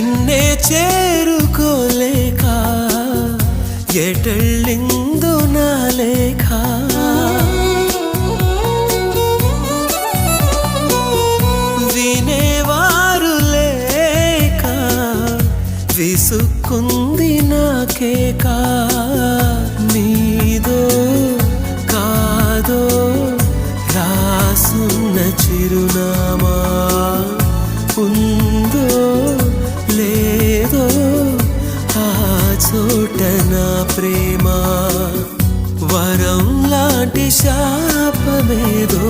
నిన్నే చేరుకోలేక ఎటళ్ళిందు నా లేఖ. వినేవారు లేక విసుక్కుంది నాకేక నీదో కాదో రాసున్న చిరునామా. ఉంది చోట నా ప్రేమ వరం లాంటి శాపమేదో.